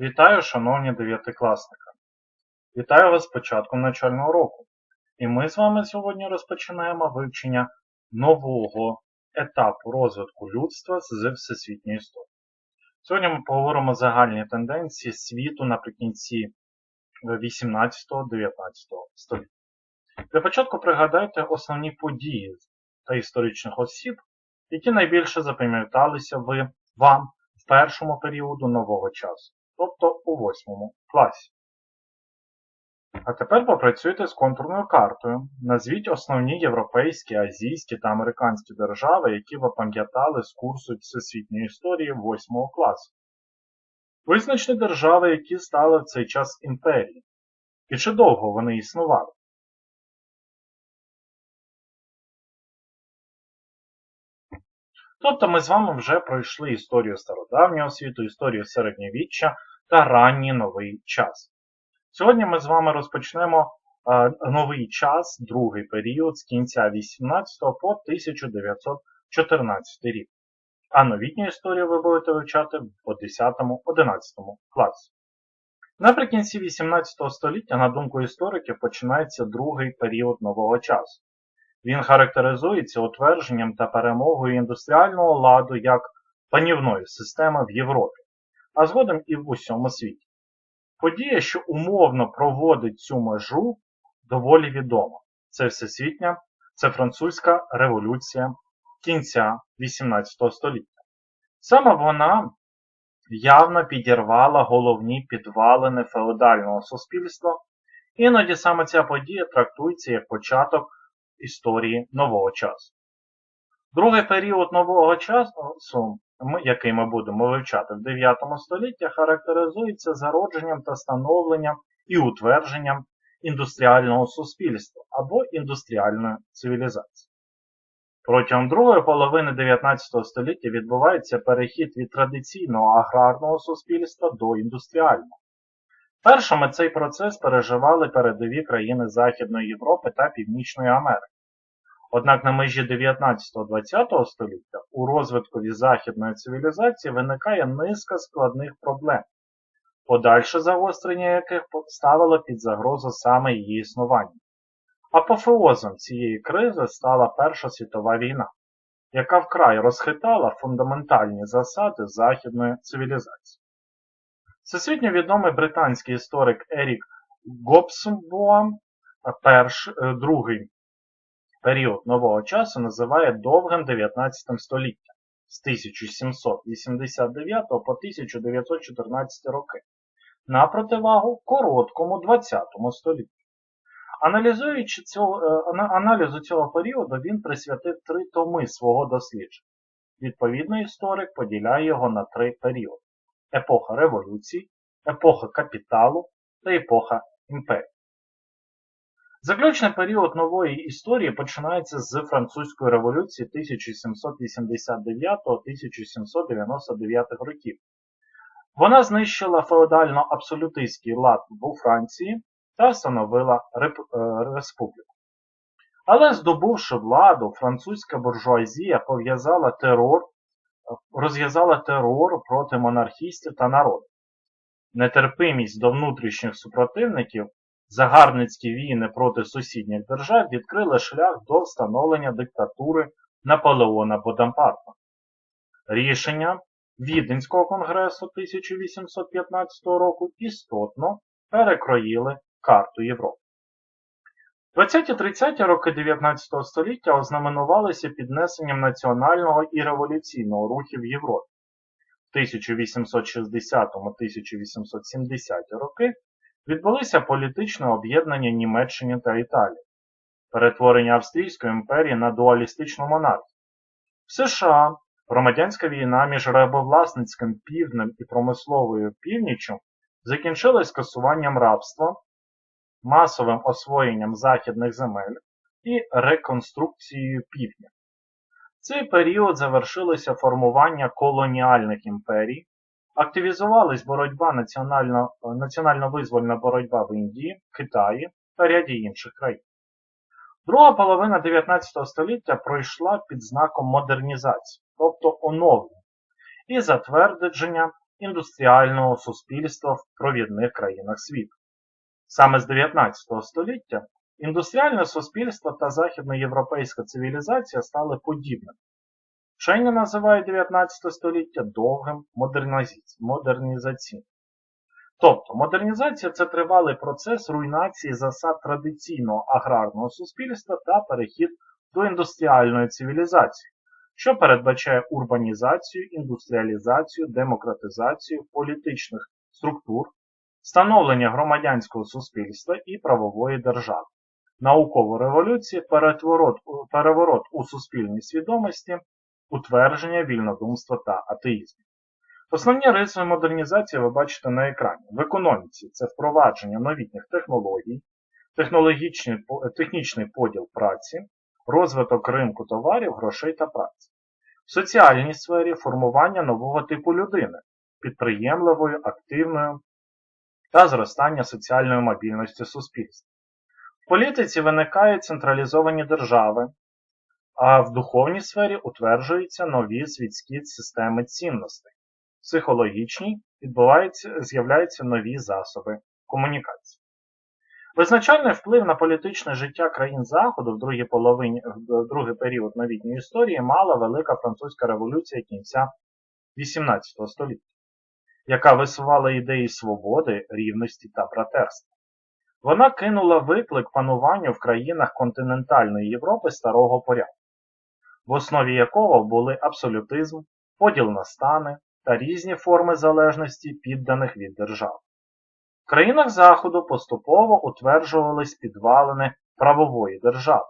Вітаю, шановні дев'ятикласники! Вітаю вас з початком навчального року. І ми з вами сьогодні розпочинаємо вивчення нового етапу розвитку людства з всесвітньої історії. Сьогодні ми поговоримо загальні тенденції світу наприкінці 18-19 століття. Для початку пригадайте основні події та історичних осіб, які найбільше запам'яталися вам в першому періоду нового часу тобто у восьмому класі. А тепер попрацюйте з контурною картою. Назвіть основні європейські, азійські та американські держави, які ви пам'ятали з курсу всесвітньої історії 8 класу. Визначте держави, які стали в цей час імперії. І чи довго вони існували? Тобто ми з вами вже пройшли історію стародавнього світу, історію середньовіччя та ранній новий час. Сьогодні ми з вами розпочнемо е, новий час, другий період з кінця 18 по 1914 рік. А новітню історію ви будете вивчати в 10-11 класі. Наприкінці 18 століття, на думку істориків, починається другий період нового часу. Він характеризується утвердженням та перемогою індустріального ладу як панівної системи в Європі, а згодом і в усьому світі. Подія, що умовно проводить цю межу, доволі відома. Це всесвітня, це французька революція кінця 18 століття. Саме вона явно підірвала головні підвалини феодального суспільства, іноді саме ця подія трактується як початок історії нового часу. Другий період нового часу, який ми будемо вивчати в 9 столітті, характеризується зародженням та становленням і утвердженням індустріального суспільства або індустріальної цивілізації. Протягом другої половини 19 століття відбувається перехід від традиційного аграрного суспільства до індустріального. Першими цей процес переживали передові країни Західної Європи та Північної Америки. Однак на межі 19-20 століття у розвиткові західної цивілізації виникає низка складних проблем, подальше загострення яких ставило під загрозу саме її існування. Апофеозом цієї кризи стала Перша світова війна, яка вкрай розхитала фундаментальні засади західної цивілізації. Всесвітньо відомий британський історик Ерік Гобсбоам, перш, е, другий період нового часу називає довгим 19 століттям з 1789 по 1914 роки на противагу короткому 20 столітті. Аналізуючи цього, е, аналізу цього періоду він присвятив три томи свого дослідження. Відповідно, історик поділяє його на три періоди епоха революцій, епоха капіталу та епоха імперії. Заключний період нової історії починається з Французької революції 1789-1799 років. Вона знищила феодально-абсолютистський лад у Франції та встановила е, республіку. Але здобувши владу, французька буржуазія пов'язала терор розв'язала терор проти монархістів та народу. Нетерпимість до внутрішніх супротивників, загарбницькі війни проти сусідніх держав відкрили шлях до встановлення диктатури Наполеона Бонапарта. Рішення Віденського конгресу 1815 року істотно перекроїли карту Європи. 20-30 роки 19 століття ознаменувалися піднесенням національного і революційного рухів Європі. В 1860-1870 роки відбулися політичне об'єднання Німеччини та Італії, перетворення Австрійської імперії на дуалістичну монархію. В США громадянська війна між рабовласницьким півднем і промисловою північчю закінчилась скасуванням рабства масовим освоєнням західних земель і реконструкцією півдня. В цей період завершилося формування колоніальних імперій, активізувалась боротьба національно, національно-визвольна боротьба в Індії, Китаї та ряді інших країн. Друга половина 19 століття пройшла під знаком модернізації, тобто оновлення, і затвердження індустріального суспільства в провідних країнах світу. Саме з 19 століття індустріальне суспільство та західноєвропейська цивілізація стали подібними. Вчені називають 19 століття довгим модернізаційним. Тобто модернізація це тривалий процес руйнації засад традиційного аграрного суспільства та перехід до індустріальної цивілізації, що передбачає урбанізацію, індустріалізацію, демократизацію політичних структур, становлення громадянського суспільства і правової держави, наукову революцію, переворот, у суспільній свідомості, утвердження вільнодумства та атеїзму. Основні риси модернізації ви бачите на екрані. В економіці це впровадження новітніх технологій, технічний поділ праці, розвиток ринку товарів, грошей та праці. В соціальній сфері формування нового типу людини, підприємливою, активною та зростання соціальної мобільності суспільства. В політиці виникають централізовані держави, а в духовній сфері утверджуються нові світські системи цінностей психологічній з'являються нові засоби комунікації. Визначальний вплив на політичне життя країн Заходу в другій половині, в другий період новітньої історії мала Велика Французька революція кінця XVIII століття, яка висувала ідеї свободи, рівності та братерства. Вона кинула виклик пануванню в країнах континентальної Європи старого порядку, в основі якого були абсолютизм, поділ на стани, та різні форми залежності підданих від держав. В країнах Заходу поступово утверджувались підвалини правової держави,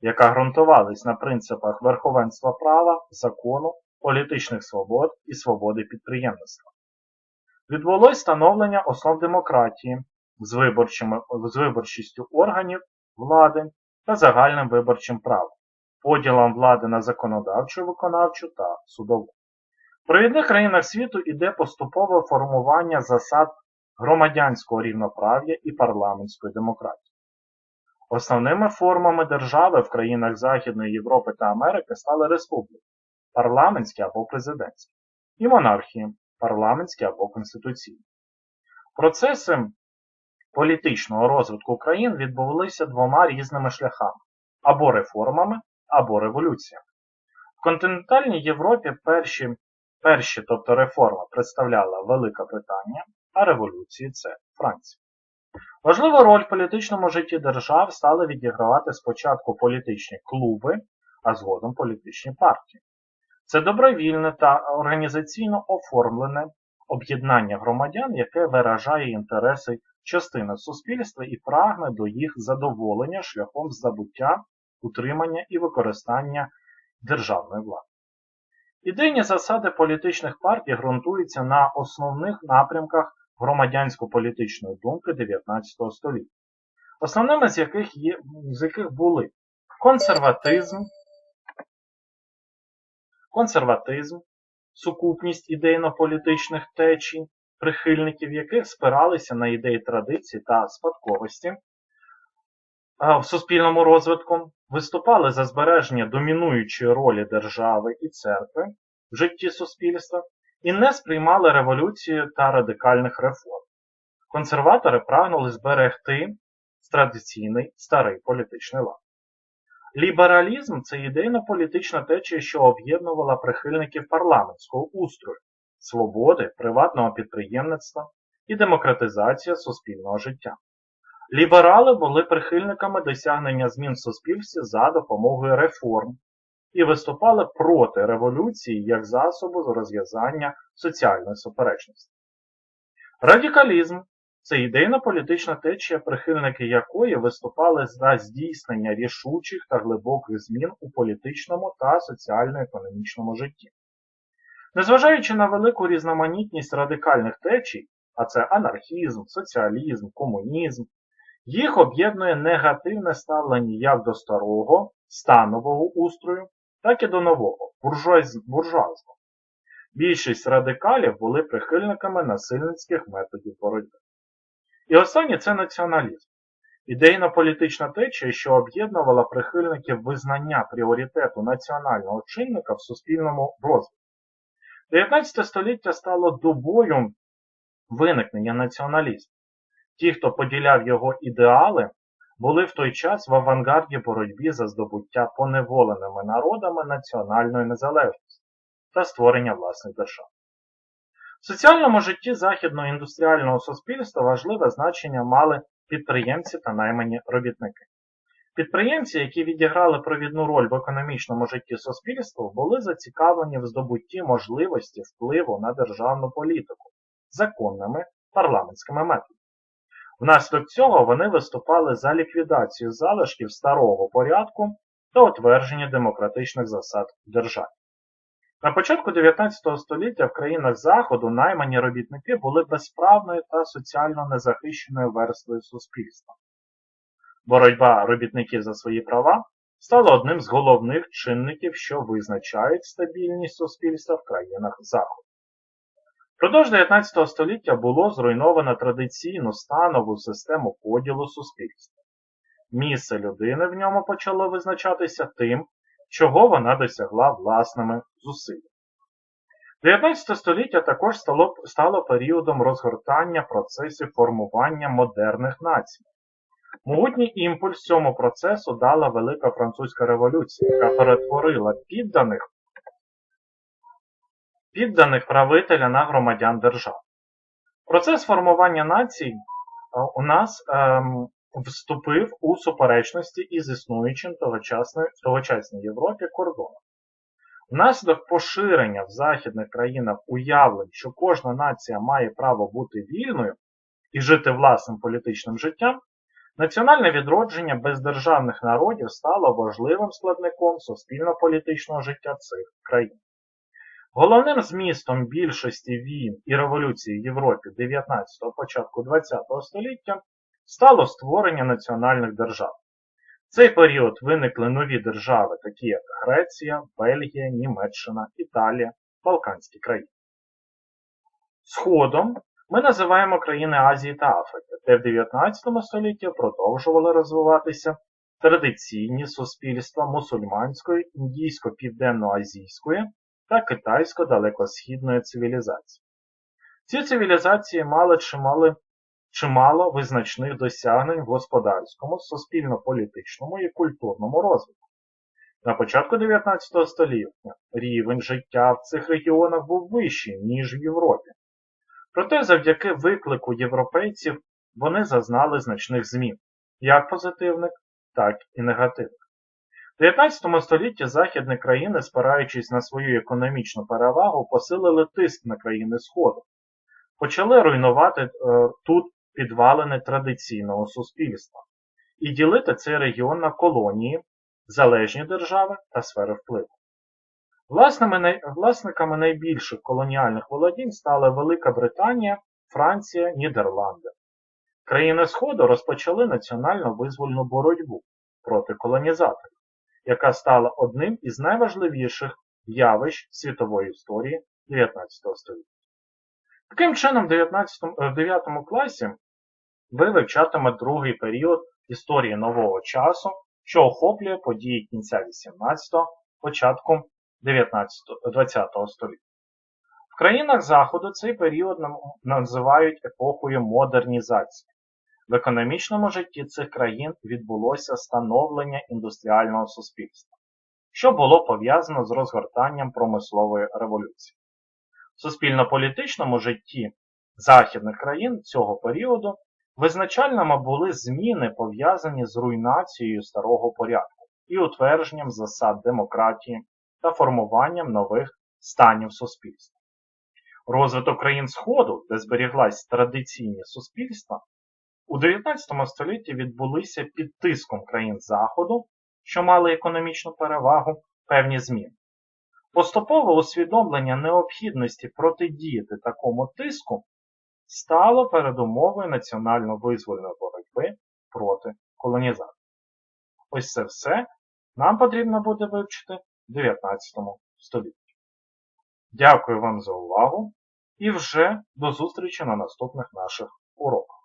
яка ґрунтувалась на принципах верховенства права, закону, політичних свобод і свободи підприємництва. Відбулось становлення основ демократії з, з виборчістю органів влади та загальним виборчим правом, поділом влади на законодавчу, виконавчу та судову. В провідних країнах світу іде поступове формування засад громадянського рівноправ'я і парламентської демократії. Основними формами держави в країнах Західної Європи та Америки стали республіки, парламентські або президентські, і монархії, парламентські або конституційні. Процеси політичного розвитку країн відбувалися двома різними шляхами або реформами, або революціями. В континентальній Європі перші Перші, тобто реформа, представляла Велика Британія, а революції це Франція. Важливу роль в політичному житті держав стали відігравати спочатку політичні клуби, а згодом політичні партії. Це добровільне та організаційно оформлене об'єднання громадян, яке виражає інтереси частини суспільства і прагне до їх задоволення шляхом забуття, утримання і використання державної влади. Ідейні засади політичних партій ґрунтуються на основних напрямках громадянсько-політичної думки 19 століття, основними з яких є, з яких були консерватизм, консерватизм, сукупність ідейно-політичних течій, прихильників яких спиралися на ідеї традиції та спадковості в суспільному розвитку, виступали за збереження домінуючої ролі держави і церкви в житті суспільства і не сприймали революцію та радикальних реформ. Консерватори прагнули зберегти традиційний старий політичний лад. Лібералізм це ідейно-політична течія, що об'єднувала прихильників парламентського устрою, свободи, приватного підприємництва і демократизація суспільного життя. Ліберали були прихильниками досягнення змін в суспільстві за допомогою реформ і виступали проти революції як засобу з розв'язання соціальної суперечності. Радикалізм це ідейна політична течія, прихильники якої виступали за здійснення рішучих та глибоких змін у політичному та соціально-економічному житті. Незважаючи на велику різноманітність радикальних течій, а це анархізм, соціалізм, комунізм, їх об'єднує негативне ставлення як до старого, станового устрою, так і до нового, буржуазного. Більшість радикалів були прихильниками насильницьких методів боротьби. І останнє це націоналізм. Ідейно-політична течія, що об'єднувала прихильників визнання пріоритету національного чинника в суспільному розвитку. 19 століття стало добою виникнення націоналізму. Ті, хто поділяв його ідеали, були в той час в авангарді боротьбі за здобуття поневоленими народами національної незалежності та створення власних держав. В соціальному житті західного індустріального суспільства важливе значення мали підприємці та наймані робітники. Підприємці, які відіграли провідну роль в економічному житті суспільства, були зацікавлені в здобутті можливості впливу на державну політику законними парламентськими методами. Внаслідок цього вони виступали за ліквідацію залишків старого порядку та утвердження демократичних засад в державі. На початку 19 століття в країнах Заходу наймані робітники були безправною та соціально незахищеною верствою суспільства. Боротьба робітників за свої права стала одним з головних чинників, що визначають стабільність суспільства в країнах Заходу. Впродовж 19 століття було зруйновано традиційну станову систему поділу суспільства. Місце людини в ньому почало визначатися тим, чого вона досягла власними зусиллями. 19 століття також стало, стало періодом розгортання процесів формування модерних націй. Могутній імпульс цьому процесу дала Велика Французька революція, яка перетворила підданих підданих правителя на громадян держав. Процес формування націй е, у нас ем, вступив у суперечності із існуючим в тогочасній Європі кордоном. Внаслідок поширення в західних країнах уявлень, що кожна нація має право бути вільною і жити власним політичним життям, національне відродження бездержавних народів стало важливим складником суспільно-політичного життя цих країн. Головним змістом більшості війн і революцій в Європі 19-го початку 20-го століття стало створення національних держав. В цей період виникли нові держави, такі як Греція, Бельгія, Німеччина, Італія, Балканські країни. Сходом ми називаємо країни Азії та Африки, де в 19 столітті продовжували розвиватися традиційні суспільства мусульманської, індійсько-південноазійської та китайсько-далекосхідної цивілізації. Ці цивілізації мали чимали, чимало визначних досягнень в господарському, суспільно-політичному і культурному розвитку. На початку 19 століття рівень життя в цих регіонах був вищий, ніж в Європі. Проте завдяки виклику європейців вони зазнали значних змін, як позитивних, так і негативних. В 19 столітті західні країни, спираючись на свою економічну перевагу, посилили тиск на країни Сходу, почали руйнувати е, тут підвалини традиційного суспільства і ділити цей регіон на колонії, залежні держави та сфери впливу. Власними, власниками найбільших колоніальних володінь стали Велика Британія, Франція, Нідерланди. Країни Сходу розпочали національно визвольну боротьбу проти колонізаторів яка стала одним із найважливіших явищ світової історії 19 століття. Таким чином, в 19, в 9 класі ви вивчатиме другий період історії нового часу, що охоплює події кінця 18-го, початку 20 століття. В країнах Заходу цей період називають епохою модернізації. В економічному житті цих країн відбулося становлення індустріального суспільства, що було пов'язано з розгортанням промислової революції. В суспільно-політичному житті західних країн цього періоду визначальними були зміни, пов'язані з руйнацією старого порядку і утвердженням засад демократії та формуванням нових станів суспільства. Розвиток країн Сходу, де зберіглась традиційні суспільства, у 19 столітті відбулися під тиском країн Заходу, що мали економічну перевагу, певні зміни. Поступове усвідомлення необхідності протидіяти такому тиску стало передумовою національно-визвольної боротьби проти колонізаторів. Ось це все нам потрібно буде вивчити в 19 столітті. Дякую вам за увагу і вже до зустрічі на наступних наших уроках.